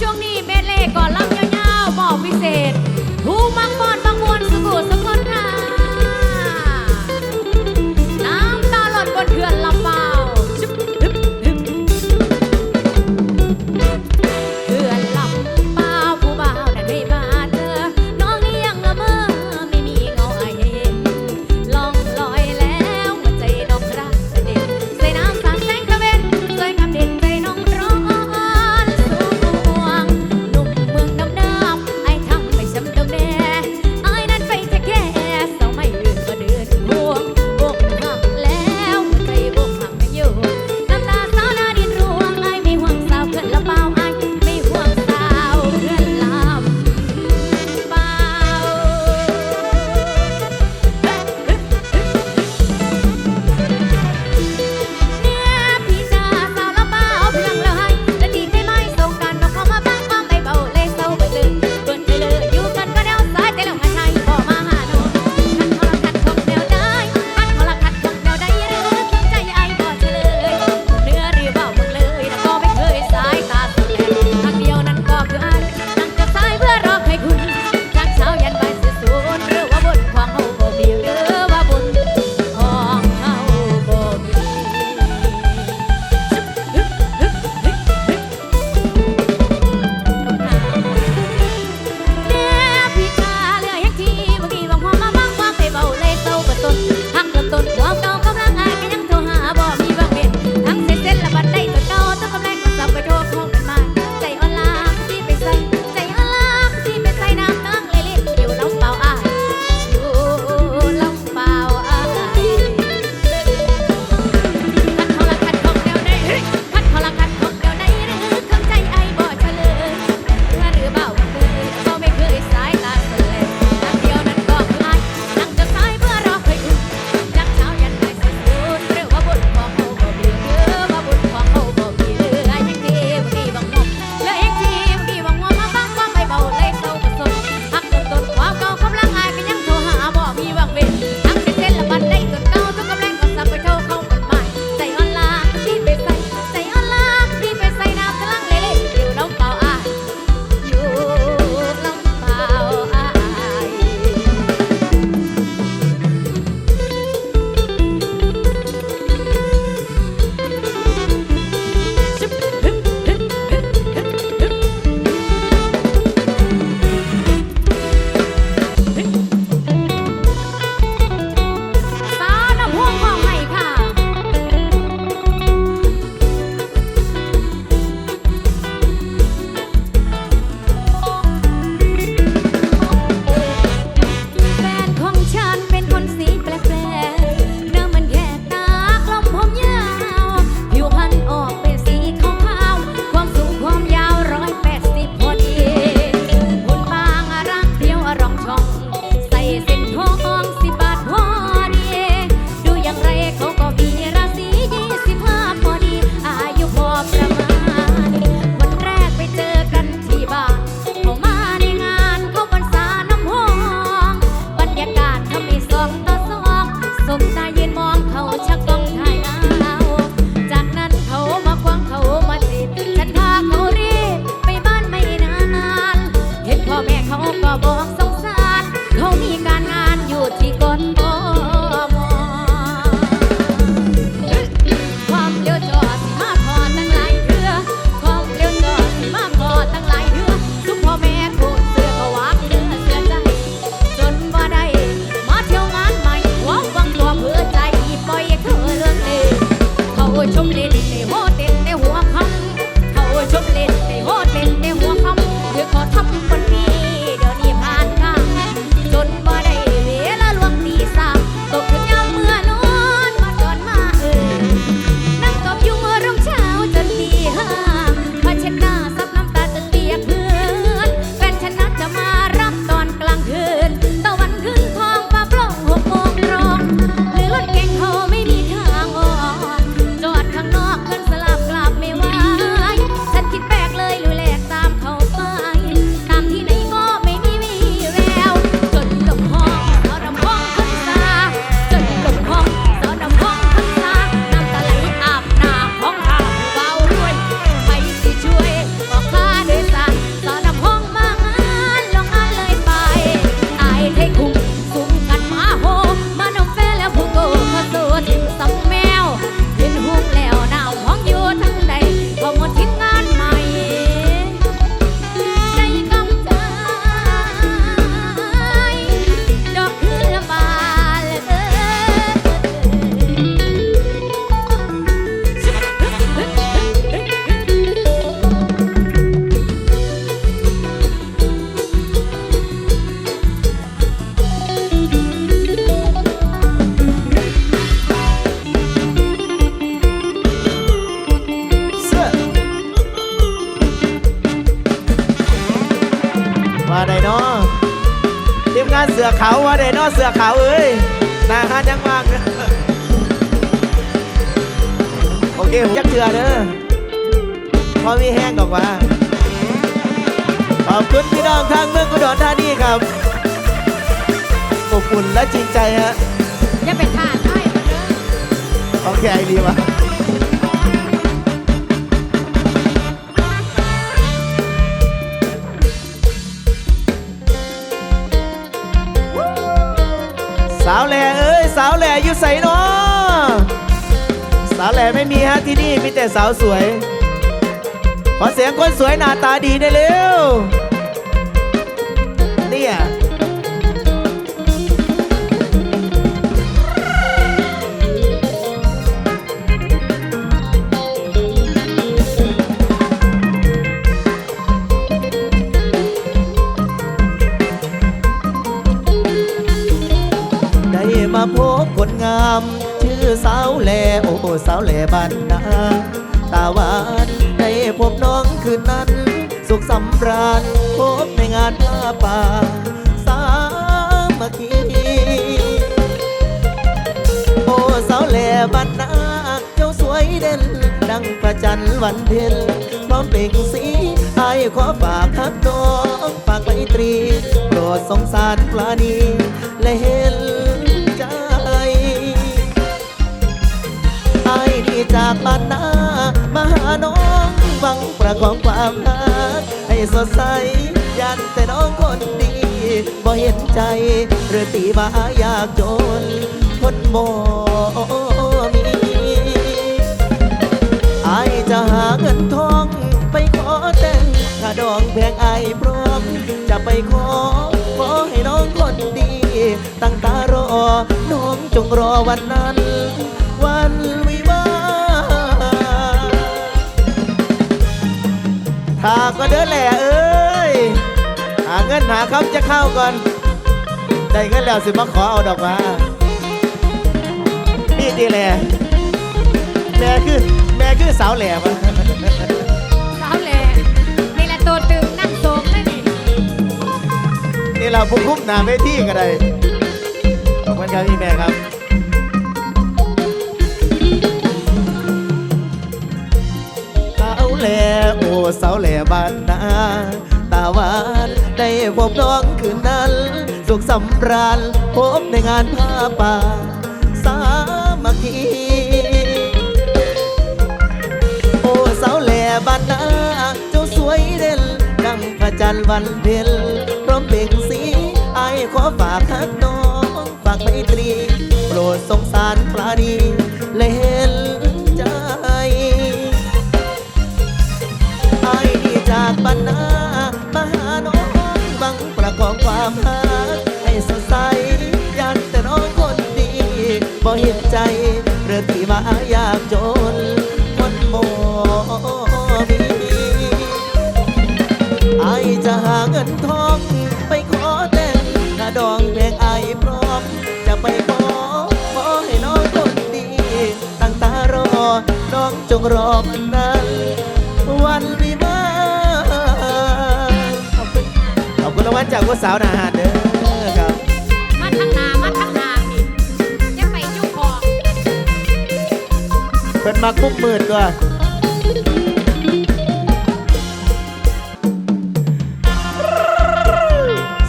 ช่วงนี้เบสเล่ก่อนละ โอเคผมจักเถื่อเด้อพอมีแห้งดอกว่าขอบคุณพี่น้องทางเมืองอุดรธานีครับอบอุ่นและจริงใจฮะอย่าไปท่าท้ายมันเด้อโอเคไอดีวะสาวแหล่เอ้ยสาวแหล่อยู่ใส่เนาะสาวแหล่ไม่มีฮะที่นี่มีแต่สาวสวย ขอเสียงคนสวยหน้าตาดีได้เร็วเนี่ยได้มาพบคนงาม สาวแหลโอ้สาวแหลบ้านนาตาหวานได้พบน้องคืนนั้น สุขสำราญพบในงานผ้าป่า สามัคคีโอ้สาวแหล่บ้านนาเจ้าสวยเด่น ดังพระจันทร์วันเพ็ญพร้อมเปล่งสีไอ้ายขอฝากทักน้องฝากไมตรีโปรดสงสารปลานีและเห็น จากบ้านนามาหาน้องหวังประคองความรักให้สดใสยันแต่น้องคนดีบ่เห็นใจหรือตีมายากจน คนบ่มีไอจะหาเงินทองไปขอแต่งถ้าดองแพงไอพร้อม จะไปขอ ขอให้น้องคนดี ตั้งตารอ น้องจงรอวันนั้น ถ้าก็เดินแหล่เอ้ย หาเงินหาคำจะเข้าก่อน ได้เงินแล้วสิมาขอเอาดอกมานี่ดีแหละแม่คือแม่คือสาวแหล่มาสาวแหล่นี่แหละตัวตึงนั่งโสมเลยนี่นี่เราผู้คุมหนาเวทีก็ได้ขอบคุณครับพี่แม่ครับ แลโอ้สาวแหล่บ้านนาตาหวานได้พบน้องคืนนั้น สุขสำราญพบในงานผ้าป่า สามัคคีโอ้สาวแหล่บ้านนาเจ้าสวยเด่นดังพระจันทร์วันเพ็ญพร้อมเปล่งสีไอขอฝากทักน้อง ฝากไมตรี โปรดสงสารปลาดีแล ใจเรื่องที่มายากจนคนบ่มีไอจะหาเงินทองไปขอแต่งถ้าดองเพลงไอพร้อม จะไปขอขอให้น้องคนดี ตั้งตารอ น้องจงรอมันนั้น วันวิวาขอบคุณขอบคุณรางวัลจากผู้สาวนาหารเด้อ เป็นมักมุมมืดด้วย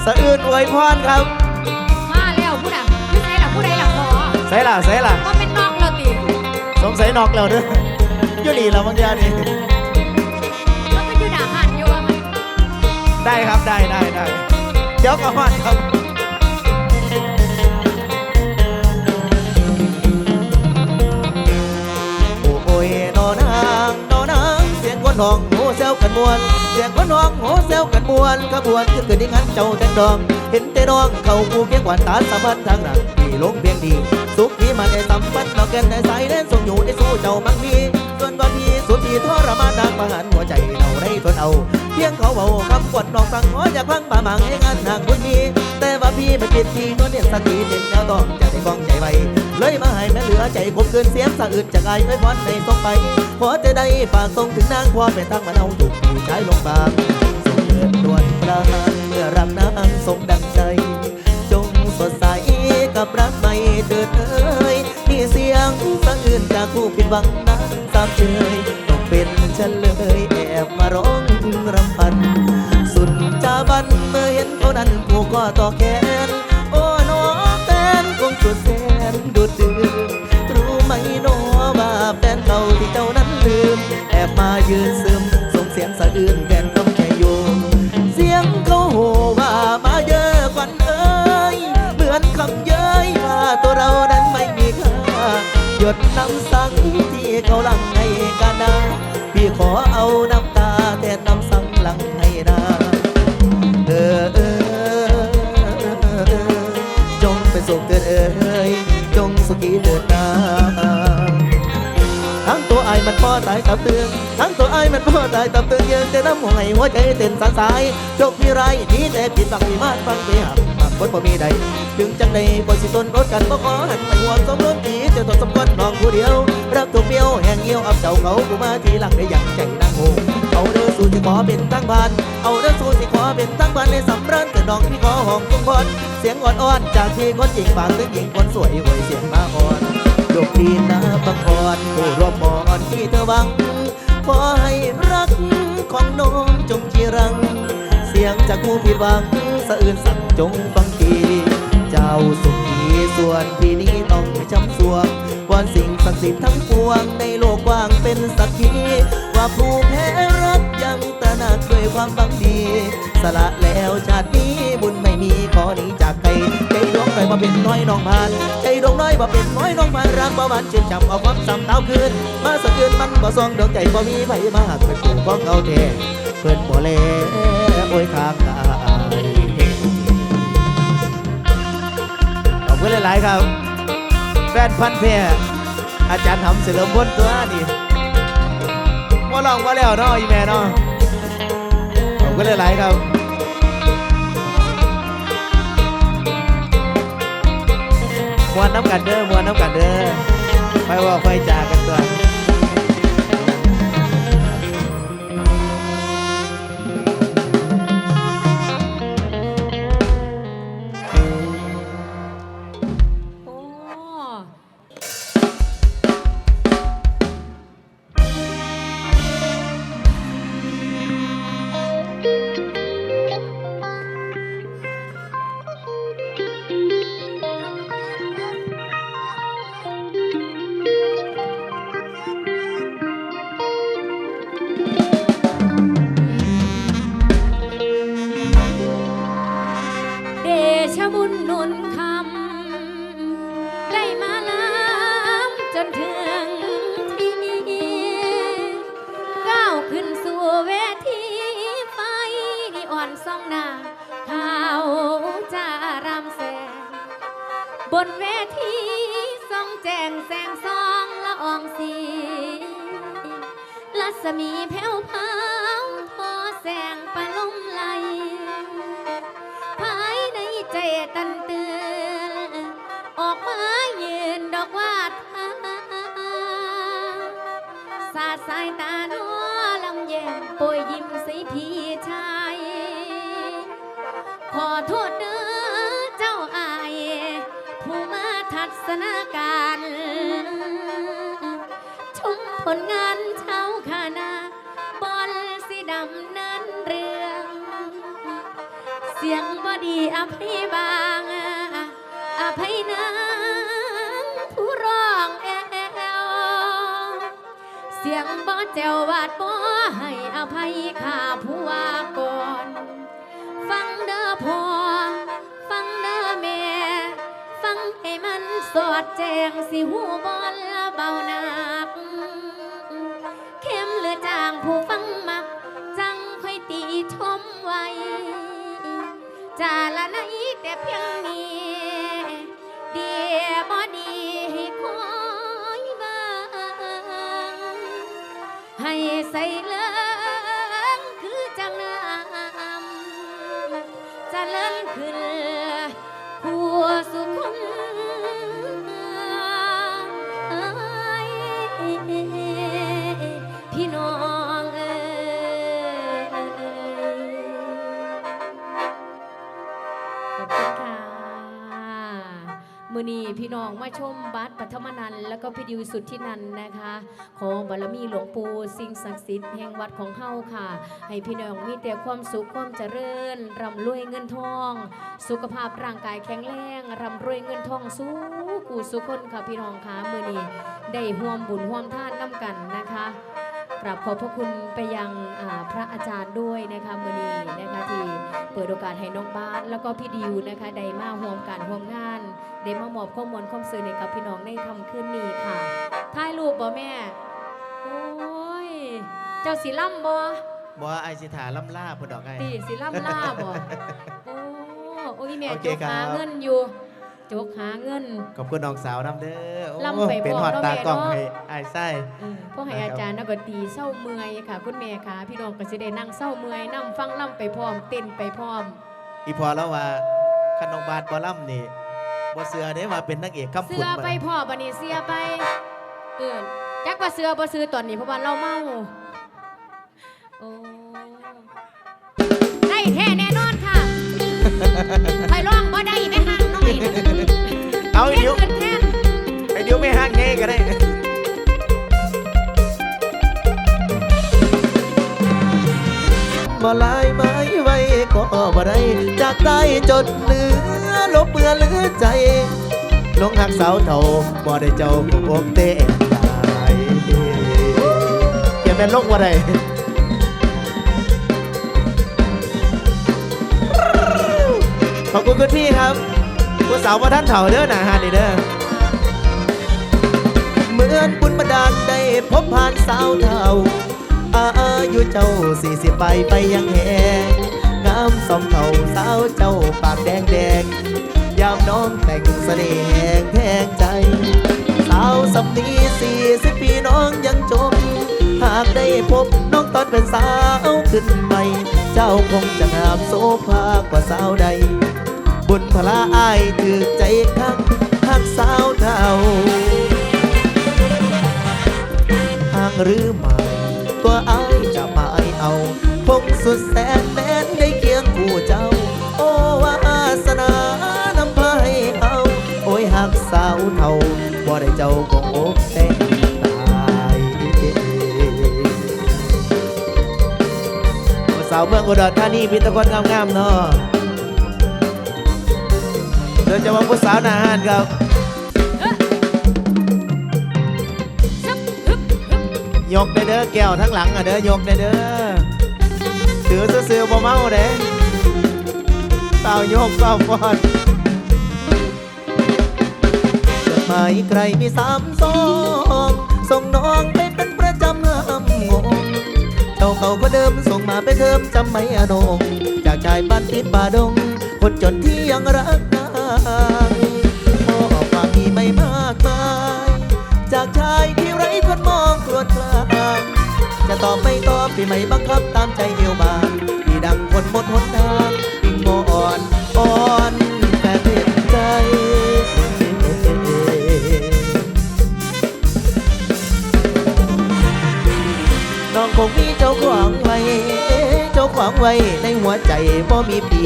สะอื่นอวยพรครับ มาแล้วผู้ใดผู้ใดล่ะผู้ใดล่ะพอใส่ล่ะใส่ล่ะว่าเป็นนอกเราติสงสัยนอกแล้วเด้ออยู่นี่เราบางอย่างนี่มันก็อยู่หน้าหันอยู่ว่ามันได้ครับได้ได้ได้เดี๋ยวก็ฮอดครับ นห้องโหเซลกันมวนเสียงคนห้องโหเซลกันมวนขบวนขึ้นเกิดในงานเจ้าแตงดอง เห็นแต่น้องเขากูเพียงหวานตาสะพัดทางหนัง ลงเพียงดี สุขที่มันได้สัมพันเราแก่นในสายแดนส่งอยู่ในสู้เจ้ามังมีส่วนวันที่สุดที่ทรมานดังประหารหัวใจเราได้ทนเอา เพียงเขาเบาคำกวดนองสังอ้ออยากพังป่าหมังให้งานหนักคุณมีแต่ว่าพี่ไม่ปิดทีก็เนี่ยสติเน้นแนวต้องจะได้กองใจไว้เลยมาให้แม่เหลือใจคบเกินเสียงสะอึดจากไอ้ไม่พอนในส่งไปขอจะได้ฝากส่งถึงนางพอเป็นตั้งมาเอาถูกใช้ลงบางส่งเกิดดวนประหารเมื่อรับนางสมดังใจ จงสดใส กับรักไม่เถิดเอ้ยนี่เสียงสะอื้นจากผู้ผิดหวังนะสามเชยต้องเป็นฉันเลยแอบมาร้องรำพัน สุดจาบันเมื่อเห็นเขานั้นผูกก็ต่อแข พ่อตายตับเตือนทั้งตัวไอ้มันพ่อตายตับเตือนยืนแต่น้ำหัวให้หัวใจเต้นสานสายโชคมีไรนี้แต่ผิดบังมีมาฟังไปหักมากคนบ่มีใดถึงจังใดบ่สิตนรถกันบ่ขอหันไปห่วงสมรสดีจ้าตัวสมควรน้องผู้เดียว รักถูกเบี้ยวแห่งเหี่ยวอับเจ้าเขากูมาทีหลังได้อย่างใจนางโหงเอาเด้อสู่สิขอเป็นทั้งบ้าน เอาเด้อสู่สิขอเป็นทั้งบ้านในสำรันแต่น้องที่ขอห้องทุกคนเสียงอ่อนๆจากที่คนจริงฝากถึงหญิงคนสวยหวยเสียงมาอ่อน โชคดีนะบังกรผู้รวมหมอนที่เธอหวัง ขอให้รักของน้องจงจีรัง เสียงจากผู้ผิดหวัง สะอื่นสั่งจงฟังทีเจ้าสุขีส่วนพี่นี้ต้องช้ำสวงวอนสิ่งศักดิ์สิทธิ์ทั้งปวงในโลกกว้างเป็นสักขีว่าผู้แพ้รักยัง นักด้วยความบังดี สละแล้วชาตินี้บุญไม่มีขอหนีจากไปใจดวงน้อยมาเป็นน้อยน้องพาน ใจดวงน้อยมาเป็นน้อยน้องพานรักบ่หวานชื่นจำเอาความซ้ำเต้าคืน มาสะเทือนมันบ่ซองดวงใจบ่มีไผมากเป็นผู้ของเขาแท้เพื่อนบ่แลโอ้ยข้างกายขอบคุณหลาย ๆ ครับ แฟนพันธุ์แท้อาจารย์หำเสริมบนตัวนี่ว่าลองว่าแล้วเนาะอีแม่เนาะ คุณหลายๆครับมวนน้ำกันเด้อมวนน้ำกันเด้อไปว่าไฟจากันตัว สาดสายตานัวลำแยงโปรยยิ้มใส่พี่ชาย ขอโทษเด้อเจ้าอาย ผู้มาทัศนาการ ชมผลงานเช้าคานาบอลสีดำเนินเรื่อง เสียงบอดีอภัยบาง อภัยนา เสียงบอแจววาดบอให้อภัยข้าผู้ว่าก่อน ฟังเด้อพ่อ ฟังเด้อแม่ ฟังให้มันสอดแจงสิหูบอลเบาหนัก เข้มหรือจางผู้ฟังมัก จังค่อยตีชมไว้จาละไหนแต่เพียงนี้ นี้พี่น้องมาชมบัสปัทมนันแล้วก็พี่ดิวสุดที่นันนะคะ ขอบารมีหลวงปู่สิ่งศักดิ์สิทธิ์แห่งวัดของเฮาค่ะ ให้พี่น้องมีแต่ความสุขความเจริญร่ำรวยเงินทอง สุขภาพร่างกายแข็งแรงร่ำรวยเงินทองสู้กูสุขคนค่ะพี่น้องค่ะมือนี้ได้ห่วมบุญห่วมท่านน้ำกันนะคะกราบขอบพระคุณไปยังอ่าพระอาจารย์ด้วยนะคะมือนีนะคะที่เปิดโอกาสให้น้องบ้าสแล้วก็พี่ดิวนะคะได้มาห่วมการห่วมงาน ได้มามอบข้อมูลข้อมสื่อให้กับพี่น้องในคำขึ้นนี้ค่ะถ่ายรูปบ่แม่ โอ้ย เจ้าสีล่ำบ่บ่ไอสิถาล่ำล่าพุ่นดอกไงตีสีล่ำล่าบ่โอ้โอ้ยแม่โอเคจกครับหาเงินอยู่จกหาเงิน ขอบคุณน้องสาวน้ำเด้อโอ้ลำไปเป็นพร้หออมดเนาะตากล้องแม่เนาะให้ไอายไส้เออพวกให้นะครับอาจารย์นักดนตรีเศร้าเมื่อยค่ะ คุณแม่ค่ะ พี่น้องก็สิได้นั่งเศร้าเมื่อยนั่งฟังล่ำไปพร้อมเต้นไปพร้อม อีพอแล้วว่าคันน้องบาทบ่ล่ำนี่ บ่เสือเด้ว่าเป็นนางเอกคำเสืขุนอมาไปพ่อบันนี้เสียไปเออจักว่าเสือบ่ซื้อตอนนี้เพราะว่าเราเมาโอ้ได้แท้แน่นอนค่ะไปร้องบ่ได้ไปห่างหน่อยเอาไอ้เล่นเดียวเงินแทนไอ้เดียวไม่ห่างแง่ก็ได้บ่ลายไม้ไว้ ก็บ่ได้จากใต้จดเหนือลบเมื่อเหลือใจลงหักสาวเท่าบ่ได้เจ้าผู้อกเตะตายเก็บเป็นลงบ่ได้ขอบคุณคุณพี่ครับผู้สาวว่าท่านเถ่าเด้อหนาฮานี่เด้อเหมือนบุญบันดาลได้พบผ่านสาวเท่าอายุเจ้าสี่สิบไปไปยังแหงามสมเท่าสาวเจ้าปากแดงแดงยามน้องแต่งเสน่ห์แหงแทงใจ สาวสำนีสี่สิบปีน้องยังจม หากได้พบน้องตอนเป็นสาวขึ้นใหม่เจ้าคงจะงามโสภากว่าสาวใด บุญพลาอายถือใจคักหักสาวเท่าหางหรือไม่ตัวอายจะไม่เอา คงสุดแสนแม สาวเท่าบ่ได้เจ้าคงอกแต่งตายสาวเมืองอุดรธานีมีตะคนงามๆเนาะโดยเฉพาผู้สาวหนาหานครับยกได้เด้อแก้วทั้งหลังอะเด้อยกได้เด้อถือซื้อบ่เมาเด้เปล่ายกเปล่าฟอนายใครมีสามซองส่งน้องไปเป็นประจำห้ามงงเจ้าเขาก็เดิมส่งมาไปเทิมจำไม่อนงจากชายบ้านติดป่าดง คนจนที่ยังรักนางพ่อความมีไม่มากมายจากชายที่ไร้คนมองกรวดกลางจะตอบไม่ตอบพี่ไม่บังคับตามใจเอวบางพี่ดังคนหมดหนทาง เจ้างไว้ในหัวใจบ่มีปี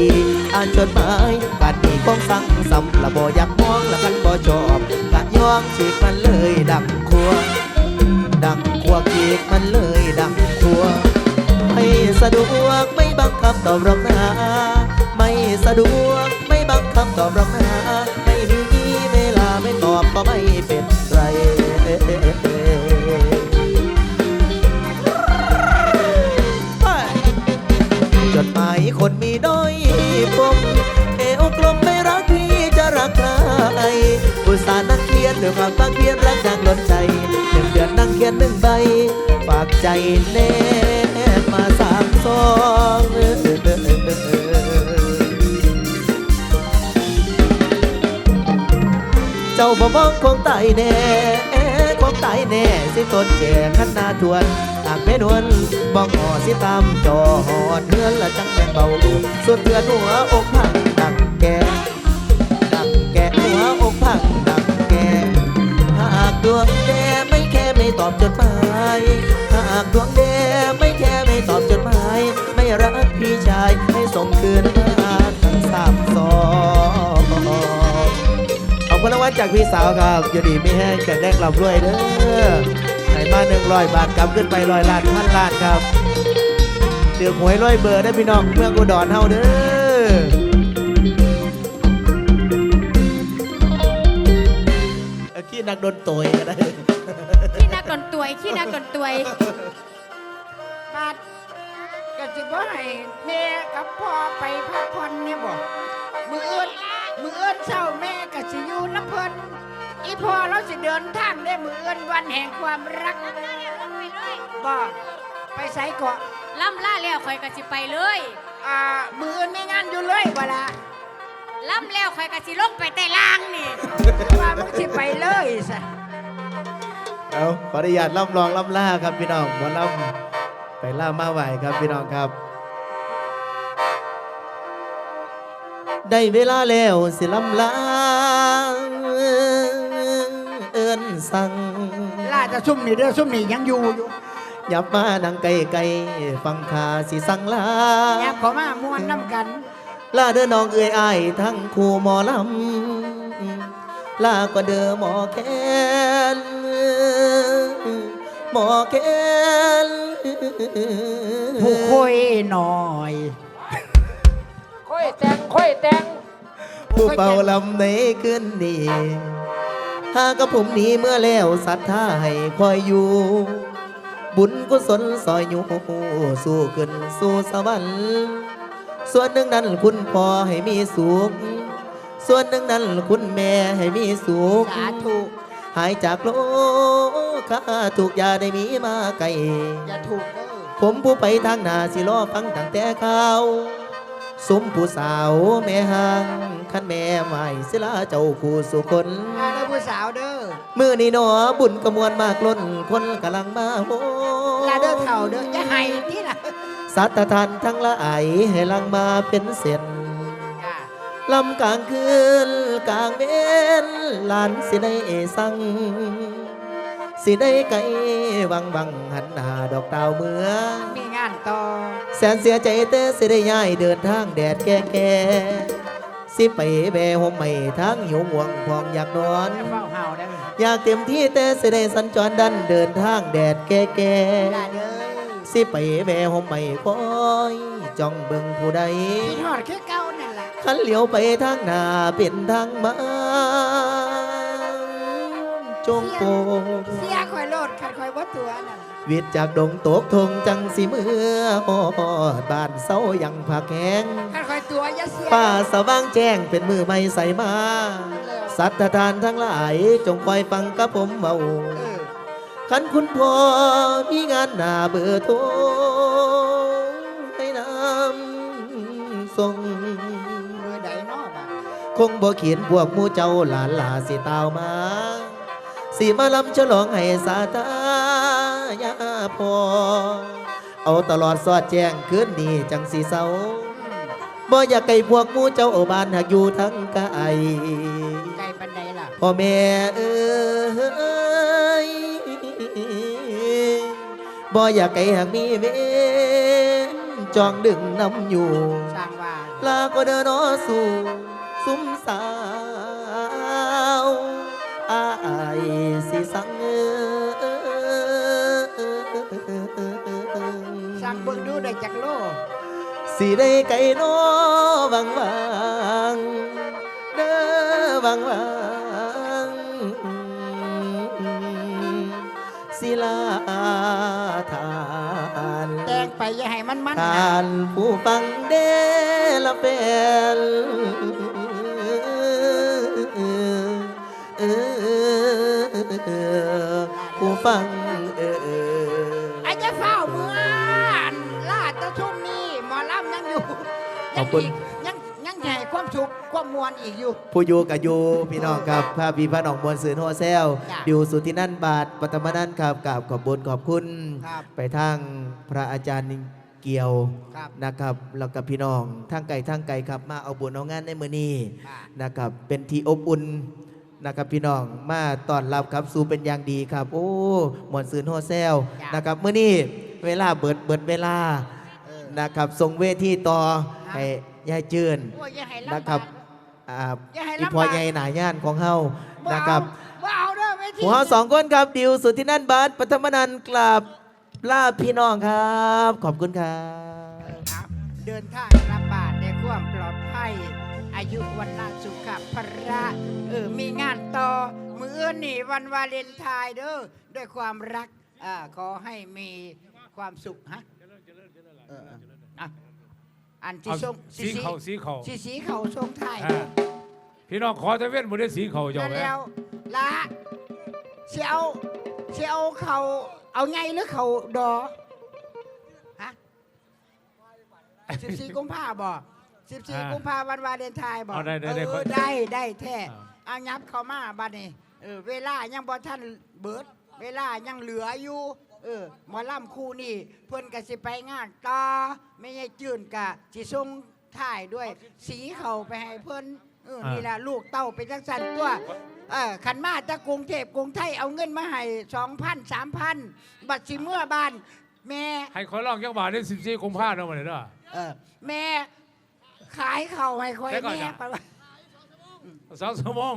อ่านจดหมายกาดนี้คงสั่งสำละบ่อยากมองละกันบ่ชอบกะย่องฉีกมันเลยดังครัว ดังครัวกีกมันเลยดังครัว ไม่สะดวกไม่บังคับตอบรับนาไม่สะดวกไม่บังคับตอบรับนา อุตส่าหนั่งเขียนด้วยความตั้งเพียรรักดังล้นใจหนึ่งเดือนนั่งเขียนหนึ่งใบ ฝากใจแนบมาสามซองเจ้าบ่มองคงตายแน่คงตายแน่ สิต้นแก่ขันนาทวนหากไม่นวลบอกหอสิตามจอหอดเฮือนละจังแม่เบาสุดเพื่อนหัวอกพังดังแกดังแกหัวอกพัง ดวงแดไม่แค่ไม่ตอบจดหมายหากดวงแดไม่แค่ไม่ตอบจดหมาย ไม่รักพี่ชายให้ส่งคืนมาทั้งสามซองขอบคุณรางวัลจากพี่สาวครับอยู่ดีไม่แห้งแข็งแรงลำรวยเด้อให้มาหนึ่งร้อยบาทกำขึ้นไปร้อยล้านพันล้านครับเดือหวยร้อยเบอร์ได้พี่น้องเมืองอุดรเฮาเด้อ นักโดนโตยก็ได้ขี้นักดนตวยขี้นักดนตวยบาดก็สิบ่ให้แม่กับพ่อไปพักผ่อนเนี่ยบ่มืออื่นมืออื่นเช้าแม่ก็สิอยู่น้ำเพิ่นอีพ่อเราสิเดินทางได้มืออื่นวันแห่งความรักบ่ไปไสเกาะล่ำล่าแล้วข่อยก็สิไปเลย อ่ามืออื่นมีงานอยู่เลยบ่ล่ะ ล่ำแล้วข่อยก็สิลงไปแต่ล่างนี่ว่ามึงสิไปเลยซะเอาขออนุญาตล่ำลองล่ำล่าครับพี่น้องหมาล่ำไปล่ามาไหวครับพี่น้องครับ ได้เวลาแล้วสิล่ำลาเอินสั่งล่าจะซุ่มนี่เด้อซุ่มนี่ยังอยู่อยู่ยับมานังไกลไกลฟังคาสิสั่งลาแอบเขอมาม่วนน้ำกัน ลาเด้อน้องเอ้ยอ้ายทั้งคู่หมอลำลาก็เด้อหมอแคนหมอแคนผู้คุยหน่อยค่อยแต่งค่อยแต่งผู้เป่าลำในคืนนี้หากกับผมหนี้เมื่อแล้วศรัทธาให้คอยอยู่ บุญกุศลซอยอยู่สู้ขึ้นสู่สวรรค์ ส่วนหนึ่งนั้นคุณพ่อให้มีสุข ส่วนหนึ่งนั้นคุณแม่ให้มีสุข สาธุหายจากโลกข้าถูกอยาได้มีมาไกลอย่าถูกเด้อผมผู้ไปทางหน้าสิรอฟังตั้งแต่ข่าวสมผู้สาวแม่หางคันแม่ใหม่ศิลาเจ้าคู่สุคน มาเด้อผู้สาวเด้อมือนี่หนอบุญกระมวลมากล้นคนกำลังมาโหลาเด้อเถ่าเด้ออย่าให้ที่ล่ะ สัตว์ทานทั้งละไอให้ลังมาเป็นเส้นจ้าลำกลางคืนกลางเว้นลานสิได้สั่งสิได้ไกลวังวังหันหน้าดอกดาวเมืองมีงานต่อ แสนเสียใจแต่สิได้ย้ายเดินทางแดดแก่แก่ๆสิไปแบห่มไม่ทางหิวห่วงพองอยากนอนอย่าเฝ้าเห่าได้ออยากเต็มที่แต่สิได้สัญจรดันเดินทางแดดแก่แก่ลาเด้อ สิไปแบห่มไม่คอยจ้องเบิ่งผู้ใดพี่ทอดคือเก่านั่นล่ะขันเหลียวไปทางหน้าเป็นทางมาจงโปงเสียคอยโลดคันคอยว่าตัวนั่นวิทย์จากดงตกทงจังสิเมื่อฮอดบ้านเศร้ายังผักแห้งคันคอยตัวอย่าเสียป้าสว่างแจ้งเป็นมือไม่ใส่มา สัตว์ทานทั้งหลาย จงคอยฟังกับผมเมาเออ ขันคุณพ่อมีงานหน้าเบอร์โทรให้นำส่งมือใดเนาะบ่าคงบ่เขียนพวกหมู่เจ้าหลานลาสิตาวมาสิมาลำฉลองให้สาตายาพอ เอาตลอดสอดแจ้งคืนนี้จังสีเศร้าบ่อยากไก่พวกหมู่เจ้าเอาบ้านหากอยู่ทั้งไกลไกลปันใดล่ะพ่อแม่เอ้ย บ่อยากไก่หากมีเวนจองดึงนำอยู่ สร้างว่าลาก็เดินอสู่ซุ้มสาวอายสิสังเอสร้างเบิ่งดูได้จากโลสิได้ไก่นอวังวังเด้อวังวัง ไปอย่าให้มันมันทนะานผู้ฟังเดละเป็นผู้ฟังเออไอ้เจะเฝ้าเมือนลาดตะชุ่มนี่หมอลำยังอยู่ขอบคุณ มมวลอีกอยู่ ผู้อยู่กับอยู่พี่น้องครับพาพี่พระน้องมวลสื่อโฮเซลจ้ะอยู่สุทินันบาทปัตมนันท์ครับกราบขอบบุญขอบคุณ ครับไปทางพระอาจารย์เกี่ยวครับ นะครับแล้วกับพี่น้องทางไก่ทางไก่ครับมาเอาบุญเอางานในมือนี้อ่านะครับเป็นที่อบอุ่นนะครับพี่น้องมาต้อนรับครับสู่เป็นอย่างดีครับ โอ้หมวนซืนโฮเซลจ้ะ นะครับเมื่อนี้เวลาเบิดเบิดเวลาเออ นะครับส่งเวทีต่อให้ยายจืนโอ้ยอย่าให้ลำบากนะครับ อ่าอย่าให้อีลำบาก พอใหญ่หนาย่านของเฮานะครับ บ่เอาเด้อเวทีหัวเฮาสองคนครับดิวสุทธินันท์บัตรปฐมนันท์กลับลาพี่น้องครับ ขอบคุณครับ ครับเดินทางลำบากในความปลอดภัย อายุวันนาสุขภระเออมีงานต่อมืออื่นนี่วันวาเลนไทน์เด้อด้วยความรักอ่าขอให้มีความสุขฮะเอออะ อันที่เอาทรงสีเขาสีเขาสีสีเขาทรงไทยอ่าพี่น้องขอตะเวนบ่ได้สีเขาเจ้านั่นแม่แล้วละเชียวเชียวเขาเอาไงหรือเขาดอฮะสิบสี่กุมภาบอกสิบสี่กุมภาวันวาเลนไทน์บอกเอาได้ได้ได้เอค่ออยได้ได้แท้อ่า เอายับเขามาบัดนี้เออเวลายังบ่ท่านเบิด เวลายังเหลืออยู่ เออหมอลำคู่นี่เพิ่นก็สิไปงานต่อไม่ใช่จื่นกะสิส่งถ่ายด้วย สีเขาไปให้เพิ่นเออนี่แหละลูกเต้าเป็นจังสันตัวเออขันมาจากกรุงเทพกรุงไทยเอาเงินมาให้สองพันสามพันบัตรสิเมื่อบ้านแม่ให้ขอลองจังบาทได้14กุมภาพันธ์เนาะมื้อนี้เด้อเออแม่ขายเขาให้คอยได้ก่อนแม่จ้ะไปว่าสองชั่วโมง